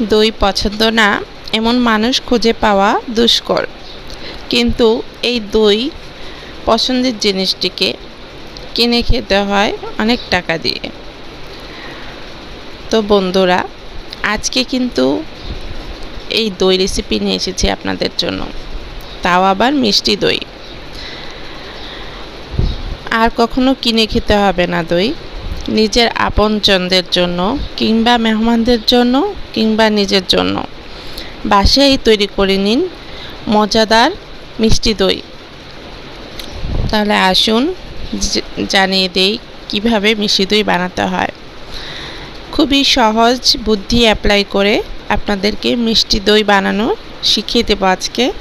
দই পছন্দ না, এমন মানুষ খুঁজে পাওয়া দুষ্কর। কিন্তু এই দই পছন্দের জিনিসটিকে কিনে খেতে হয় অনেক টাকা দিয়ে। তো বন্ধুরা, আজকে কিন্তু এই দই রেসিপি নিয়ে এসেছি আপনাদের জন্য। তাও আবার মিষ্টি দই। আর কখনো কিনে খেতে হবে না দই। নিজের আপনজনদের জন্য কিংবা মেহমানদের জন্য কিংবা নিজের জন্য। বাসায় তৈরি করে নিন মজাদার মিষ্টি দই। তাহলে আসুন জানিয়ে দেই কীভাবে মিষ্টি দই বানাতে হয়। খুবই সহজ বুদ্ধি অ্যাপ্লাই করে আপনাদেরকে মিষ্টি দই বানানো শিখিয়ে দেবো আজকে।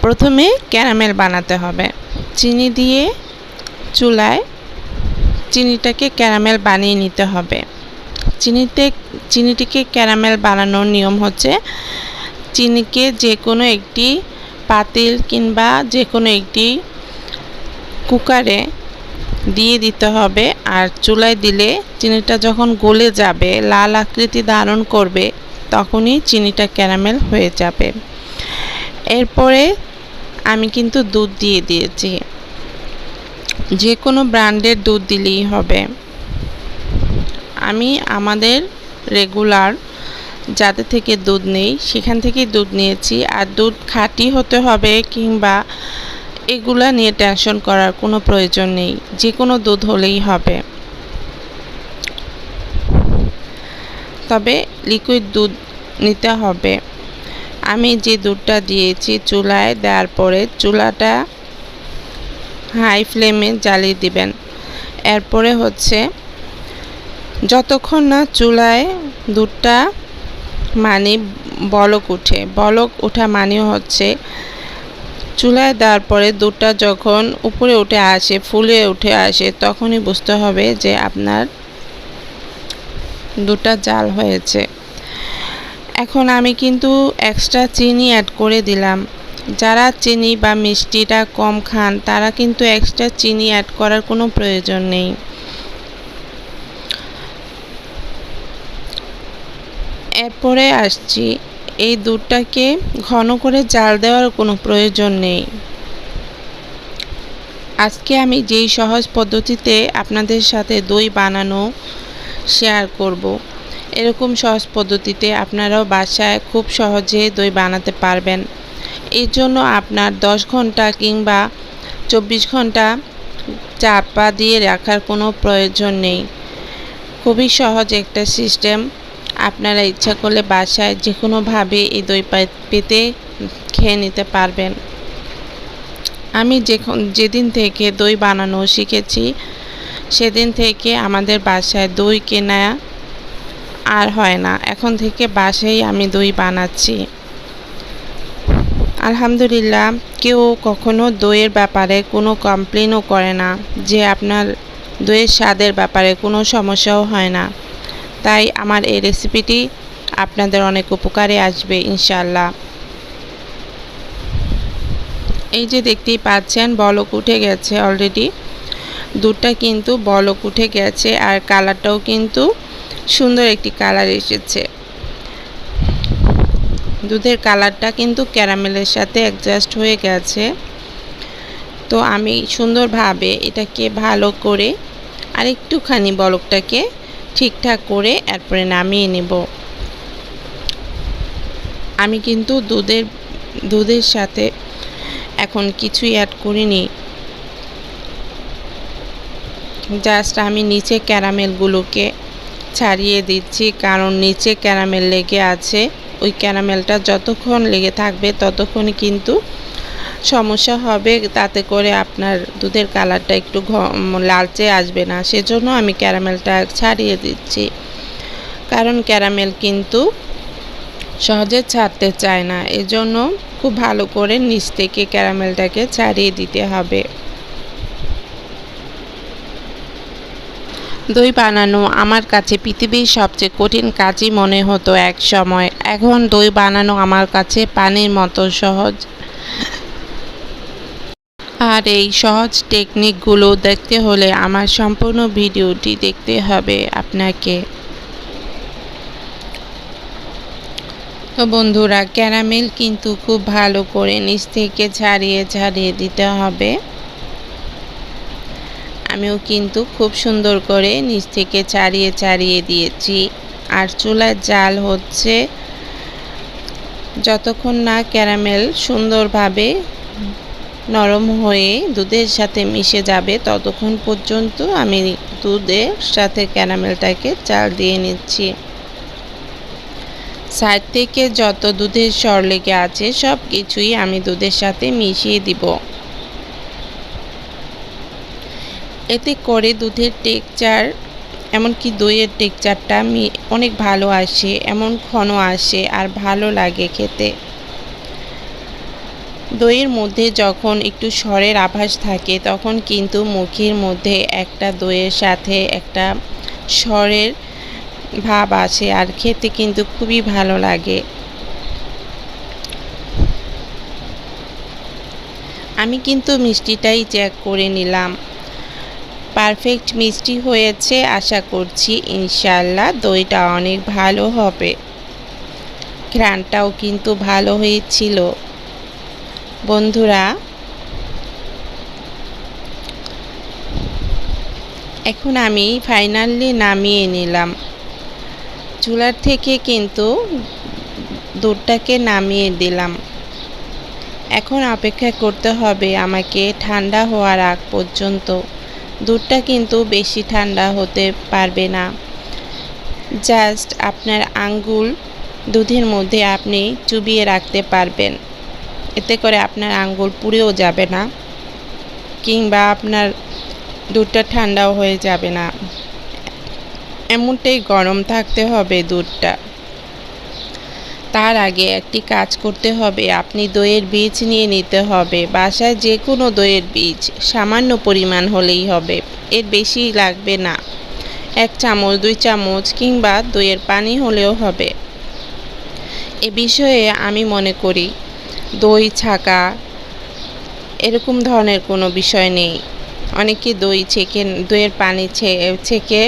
প্রথমে ক্যারামেল বানাতে হবে। চিনি দিয়ে চুলায় চিনিটাকে ক্যারামেল বানিয়ে নিতে হবে। চিনিতে, চিনিটিকে ক্যারামেল বানানোর নিয়ম হচ্ছে চিনিকে যে কোনো একটি পাতিল কিংবা যে কোনো একটি কুকারে দিয়ে দিতে হবে আর চুলায় দিলে চিনিটা যখন গলে যাবে, লাল আকৃতি ধারণ করবে, তখনই চিনিটা ক্যারামেল হয়ে যাবে। এরপরে আমি কিন্তু দুধ দিয়ে দিয়েছি। যে কোনো ব্র্যান্ডের দুধ দিলেই হবে। আমি আমাদের রেগুলার যাতে থেকে দুধ নেই, সেখান থেকেই দুধ নিয়েছি। আর দুধ খাঁটি হতে হবে কিংবা এগুলা নিয়ে টেনশন করার কোনো প্রয়োজন নেই। যে কোনো দুধ হলেই হবে। তবে লিকুইড দুধ নিতে হবে। আমি যে দুধটা দিয়েছি চুলায় দেওয়ার পরে চুলাটা হাই ফ্লেমে জ্বালিয়ে দিবেন। এরপরে হচ্ছে যতক্ষণ না চুলায় দুধটা মানে বলক উঠে, বলক ওঠা মানে হচ্ছে চুলায় দেওয়ার পরে দুধটা যখন উপরে উঠে আসে, ফুলে উঠে আসে, তখনই বুঝতে হবে যে আপনার দুধটা জাল হয়েছে। এখন আমি কিন্তু এক্সট্রা চিনি অ্যাড করে দিলাম। যারা চিনি বা মিষ্টিটা কম খান, তারা কিন্তু এক্সট্রা চিনি অ্যাড করার কোনো প্রয়োজন নেই। এরপরে আসছি, এই দুধটাকে ঘন করে জাল দেওয়ার কোনো প্রয়োজন নেই। আজকে আমি যেই সহজ পদ্ধতিতে আপনাদের সাথে দই বানানো শেয়ার করব, এরকম সহজ পদ্ধতিতে আপনারাও বাসায় খুব সহজে দই বানাতে পারবেন। এর জন্য আপনার দশ ঘণ্টা কিংবা চব্বিশ ঘণ্টা চাপা দিয়ে রাখার কোনো প্রয়োজন নেই। খুবই সহজ একটা সিস্টেম। আপনারা ইচ্ছা করলে বাসায় যে কোনোভাবে এই দই পেতে খেয়ে নিতে পারবেন। আমি যখন, যেদিন থেকে দই বানানো শিখেছি, সেদিন থেকে আমাদের বাসায় দই কেনা আর হয় না। এখন থেকে বাসায় আমি দই বানাচ্ছি। আলহামদুলিল্লাহ, কেউ কখনো দইয়ের ব্যাপারে কোনো কমপ্লেনও করে না যে আপনার দইয়ের স্বাদের ব্যাপারে কোনো সমস্যাও হয় না। তাই আমার এই রেসিপিটি আপনাদের অনেক উপকারে আসবে ইনশাল্লাহ এই যে দেখতেই পাচ্ছেন, বলক উঠে গেছে অলরেডি দুধটা কিন্তু বলক উঠে গেছে আর কালারটাও কিন্তু সুন্দর একটি কালার এসেছে। দুধের কালারটা কিন্তু ক্যারামেলের সাথে অ্যাডজাস্ট হয়ে গেছে। তো আমি সুন্দরভাবে এটাকে ভালো করে আরেকটুখানি বলকটাকে ঠিকঠাক করে এরপরে নামিয়ে নেব। আমি কিন্তু দুধের দুধের সাথে এখন কিছুই অ্যাড করিনি। জাস্ট আমি নিচে ক্যারামেলগুলোকে ছাড়িয়ে দিচ্ছি, কারণ নিচে ক্যারামেল লেগে আছে। ওই ক্যারামেলটা যতক্ষণ লেগে থাকবে ততক্ষণই কিন্তু সমস্যা হবে। তাতে করে আপনার দুধের কালারটা একটু লালচে আসবে না। সেজন্য আমি ক্যারামেলটা ছাড়িয়ে দিচ্ছি। কারণ ক্যারামেল কিন্তু সহজে ছাড়তে চায় না। এজন্য খুব ভালো করে নিচ থেকে ক্যারামেলটাকে ছাড়িয়ে দিতে হবে। দই বানানো আমার কাছে পৃথিবীর সবচেয়ে কঠিন কাজই মনে হতো এক সময়। এখন দই বানানো আমার কাছে পানির মতো সহজ। আর এই সহজ টেকনিকগুলো দেখতে হলে আমার সম্পূর্ণ ভিডিওটি দেখতে হবে আপনাকে। তো বন্ধুরা ক্যারামেল কিন্তু খুব ভালো করে নিচ থেকে ছাড়িয়ে ছাড়িয়ে দিতে হবে। আমিও কিন্তু খুব সুন্দর করে নিচ থেকে ছাড়িয়ে ছাড়িয়ে দিয়েছি। আর চুলার জাল হচ্ছে যতক্ষণ না ক্যারামেল সুন্দরভাবে নরম হয়ে দুধের সাথে মিশে যাবে, ততক্ষণ পর্যন্ত আমি দুধের সাথে ক্যারামেলটাকে চাল দিয়ে নিচ্ছি। সাইড থেকে যত দুধের সর লেগে আছে সব কিছুই আমি দুধের সাথে মিশিয়ে দিব। এতে করে দুধের টেকচার, এমনকি দইয়ের টেকচারটা অনেক ভালো আসে, এমন ঘন আসে আর ভালো লাগে খেতে। দইয়ের মধ্যে যখন একটু স্বরের আভাস থাকে, তখন কিন্তু মুখের মধ্যে একটা দইয়ের সাথে একটা স্বরের ভাব আসে আর খেতে কিন্তু খুবই ভালো লাগে। আমি কিন্তু মিষ্টিটাই চেক করে নিলাম। পারফেক্ট মিষ্টি হয়েছে, আশা করছি ইনশাল্লাহ দইটা অনেক ভালো হবে। ঘ্রানটাও কিন্তু ভালো হয়েছিল। বন্ধুরা, এখন আমি ফাইনালি নামিয়ে নিলাম। চুলার থেকে কিন্তু দুধটাকে নামিয়ে দিলাম। এখন অপেক্ষা করতে হবে আমাকে ঠান্ডা হওয়ার আগ পর্যন্ত। দুধটা কিন্তু বেশি ঠান্ডা হতে পারবে না। জাস্ট আপনার আঙ্গুল দুধের মধ্যে আপনি চুবিয়ে রাখতে পারবেন। এতে করে আপনার আঙ্গুল পুড়েও যাবে না কিংবা আপনার দুধটা ঠান্ডাও হয়ে যাবে না। এমনটাই গরম থাকতে হবে দুধটা। তার আগে একটি কাজ করতে হবে। আপনি দইয়ের বীজ নিয়ে নিতে হবে। বাসায় যে কোনো দইয়ের বীজ সামান্য পরিমাণ হলেই হবে। এর বেশি লাগবে না। এক চামচ, দুই চামচ কিংবা দইয়ের পানি হলেও হবে। এ বিষয়ে আমি মনে করি, দই ছাকা এরকম ধরনের কোনো বিষয় নেই। অনেকে দই ছেঁকে, দইয়ের পানি ছেঁকে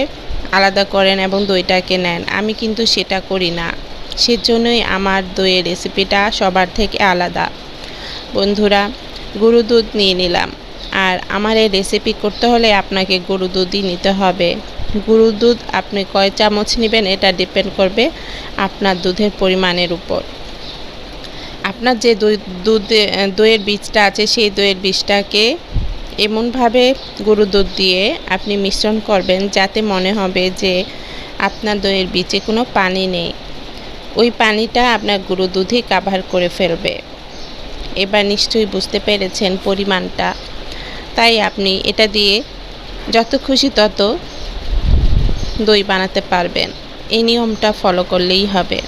আলাদা করেন এবং দইটাকে নেন। আমি কিন্তু সেটা করি না। সেজন্যই আমার দইয়ের রেসিপিটা সবার থেকে আলাদা। বন্ধুরা গরু দুধ নিয়ে নিলাম। আর আমার এই রেসিপি করতে হলে আপনাকে গরু দুধই নিতে হবে। গরু দুধ আপনি কয় চামচ নেবেন এটা ডিপেন্ড করবে আপনার দুধের পরিমাণের উপর। আপনার যে দুধ দইয়ের বীজটা আছে সেই দইয়ের বীজটাকে এমনভাবে গরু দুধ দিয়ে আপনি মিশ্রণ করবেন যাতে মনে হবে যে আপনার দইয়ের বীজে কোনো পানি নেই। ওই পানিটা আপনার গরু দুধই কাভার করে ফেলবে। এবার নিশ্চয়ই বুঝতে পেরেছেন পরিমাণটা। তাই আপনি এটা দিয়ে যত খুশি তত দই বানাতে পারবেন। এই নিয়মটা ফলো করলেই হবে।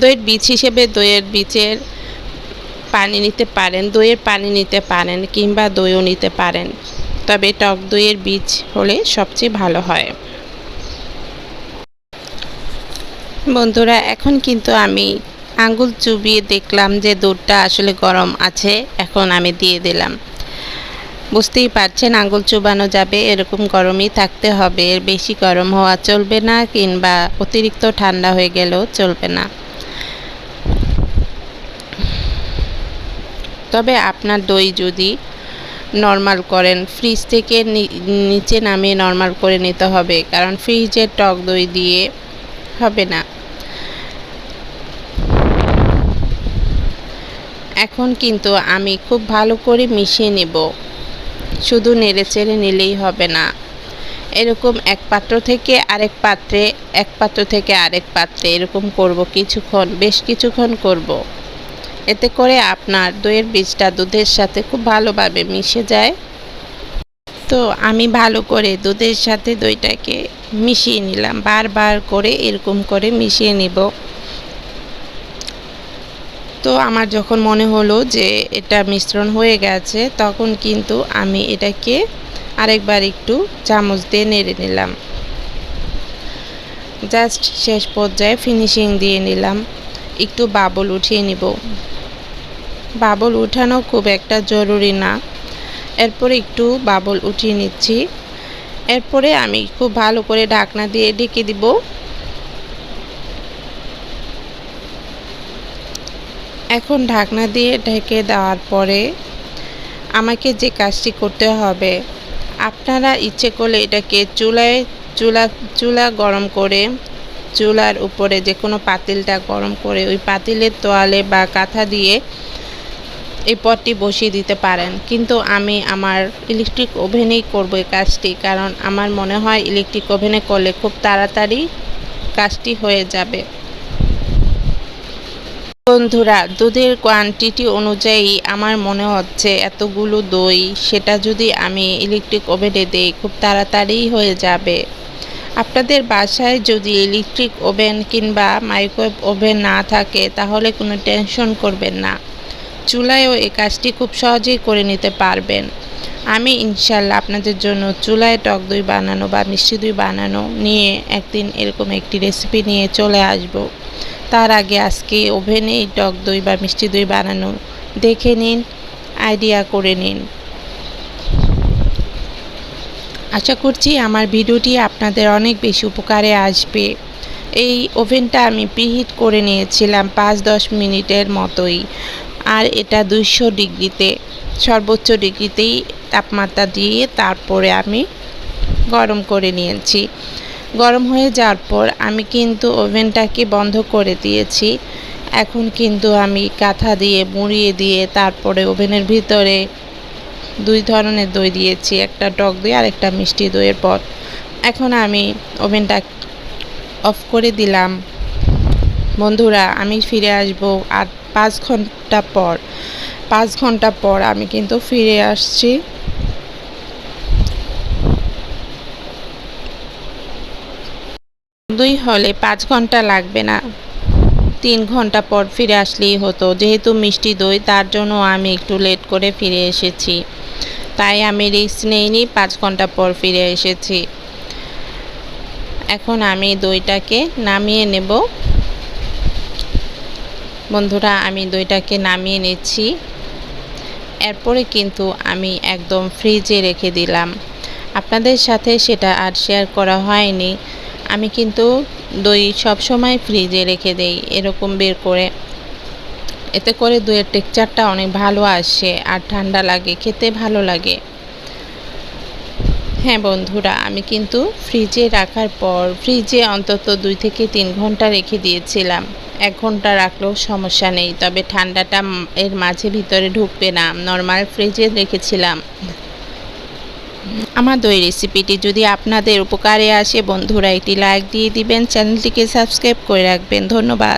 দইয়ের বীজ হিসেবে দইয়ের বীজের পানি নিতে পারেন, দইয়ের পানি নিতে পারেন কিংবা দইও নিতে পারেন। তবে টক দইয়ের বীজ হলে সবচেয়ে ভালো হয়। বন্ধুরা, এখন কিন্তু আমি আঙ্গুল চুবিয়ে দেখলাম যে দুধটা আসলে গরম আছে, এখন আমি দিয়ে দিলাম। বুঝতেই পারছেন আঙ্গুল চুবানো যাবে, এরকম গরমই থাকতে হবে। এর বেশি গরম হওয়া চলবে না, কিংবা অতিরিক্ত ঠান্ডা হয়ে গেলেও চলবে না। তবে আপনার দই যদি নর্মাল করেন, ফ্রিজ থেকে নিচে নামিয়ে নর্মাল করে নিতে হবে, কারণ ফ্রিজের টক দই দিয়ে হবে না। এখন কিন্তু আমি খুব ভালো করে মিশিয়ে নেব। শুধু নেড়ে চেড়ে নিলেই হবে না। এরকম এক পাত্র থেকে আরেক পাত্রে, এক পাত্র থেকে আরেক পাত্রে এরকম করব কিছুক্ষণ, বেশ কিছুক্ষণ করব। এতে করে আপনার দইয়ের বীজটা দুধের সাথে খুব ভালোভাবে মিশে যায়। তো আমি ভালো করে দুধের সাথে দইটাকে মিশিয়ে নিলাম, বারবার করে এরকম করে মিশিয়ে নিব। তো আমার যখন মনে হলো যে এটা মিশ্রণ হয়ে গেছে, তখন কিন্তু আমি এটাকে আরেকবার একটু চামচ দিয়ে নেড়ে নিলাম। জাস্ট শেষ পর্যায়ে ফিনিশিং দিয়ে নিলাম। একটু বাবল উঠিয়ে নিব। বাবল উঠানো খুব একটা জরুরি না। এরপরে একটু বাবল উঠিয়ে নিচ্ছি। এরপরে আমি খুব ভালো করে ঢাকনা দিয়ে ঢেকে দিব। এখন ঢাকনা দিয়ে ঢেকে দেওয়ার পরে আমাকে যে কাজটি করতে হবে, আপনারা ইচ্ছে করলে এটাকে চুলায়, চুলা চুলা গরম করে চুলার উপরে যে কোনো পাতিলটা গরম করে ওই পাতিলের তোয়ালে বা কাঁথা দিয়ে এই পটটি বসিয়ে দিতে পারেন। কিন্তু আমি আমার ইলেকট্রিক ওভেনেই করব এই কাজটি, কারণ আমার মনে হয় ইলেকট্রিক ওভেনে করলে খুব তাড়াতাড়ি কাজটি হয়ে যাবে। বন্ধুরা, দুধের কোয়ান্টিটি অনুযায়ী আমার মনে হচ্ছে এতগুলো দই, সেটা যদি আমি ইলেকট্রিক ওভেনে দিই, খুব তাড়াতাড়ি হয়ে যাবে। আপনাদের বাসায় যদি ইলেকট্রিক ওভেন কিংবা মাইক্রোওয়েভ ওভেন না থাকে, তাহলে কোনো টেনশন করবেন না। চুলায়ও এই কাজটি খুব সহজেই করে নিতে পারবেন। আমি ইনশাল্লাহ আপনাদের জন্য চুলায় টক দই বানানো বা মিষ্টি দই বানানো নিয়ে একদিন এরকম একটি রেসিপি নিয়ে চলে আসব। তার আগে আজকে ওভেনেই টক দই বা মিষ্টি দই বানানো দেখে নিন আইডিয়া করে নিন। আশা করছি আমার ভিডিওটি আপনাদের অনেক বেশি উপকারে আসবে। এই ওভেনটা আমি প্রিহিট করে নিয়েছিলাম পাঁচ দশ মিনিটের মতোই, আর এটা দুইশো ডিগ্রিতে, সর্বোচ্চ ডিগ্রিতেই তাপমাত্রা দিয়ে তারপরে আমি গরম করে নিয়েছি। গরম হয়ে যাওয়ার পর আমি কিন্তু ওভেনটাকে বন্ধ করে দিয়েছি। এখন কিন্তু আমি কাঁথা দিয়ে, মুড়িয়ে দিয়ে তারপরে ওভেনের ভিতরে দুই ধরনের দই দিয়েছি, একটা টক দই আর একটা মিষ্টি দইয়ের পর এখন আমি ওভেনটা অফ করে দিলাম। বন্ধুরা, আমি ফিরে আসব আর পাঁচ ঘণ্টা পর, পাঁচ ঘণ্টা পর আমি কিন্তু ফিরে আসছি। দুই হলে পাঁচ ঘণ্টা লাগবে না। তিন ঘণ্টা পর ফিরে আসলেই হতো। যেহেতু মিষ্টি দই, তার জন্য আমি একটু লেট করে ফিরে এসেছি। তাই আমি রিস্ক নেইনি, পাঁচ ঘণ্টা পর ফিরে এসেছি। এখন আমি দইটাকে নামিয়ে নেব। বন্ধুরা, আমি দইটাকে নামিয়ে নিচ্ছি। এরপরে কিন্তু আমি একদম ফ্রিজে রেখে দিলাম। আপনাদের সাথে সেটা আর শেয়ার করা হয়নি। আমি কিন্তু দই সবসময় ফ্রিজে রেখে দেই, এরকম বের করে। এতে করে দইয়ের টেক্সচারটা অনেক ভালো আসে আর ঠান্ডা লাগে, খেতে ভালো লাগে। হ্যাঁ বন্ধুরা, আমি কিন্তু ফ্রিজে রাখার পর ফ্রিজে অন্তত দুই থেকে তিন ঘণ্টা রেখে দিয়েছিলাম। এক ঘণ্টা রাখলেও সমস্যা নেই, তবে ঠান্ডাটা এর মাঝে ভিতরে ঢুকবে না। নর্মাল ফ্রিজে রেখেছিলাম। আমার দই রেসিপিটি যদি আপনাদের উপকারে আসে, বন্ধুরা, একটি লাইক দিয়ে দিবেন। চ্যানেলটিকে সাবস্ক্রাইব করে রাখবেন। ধন্যবাদ।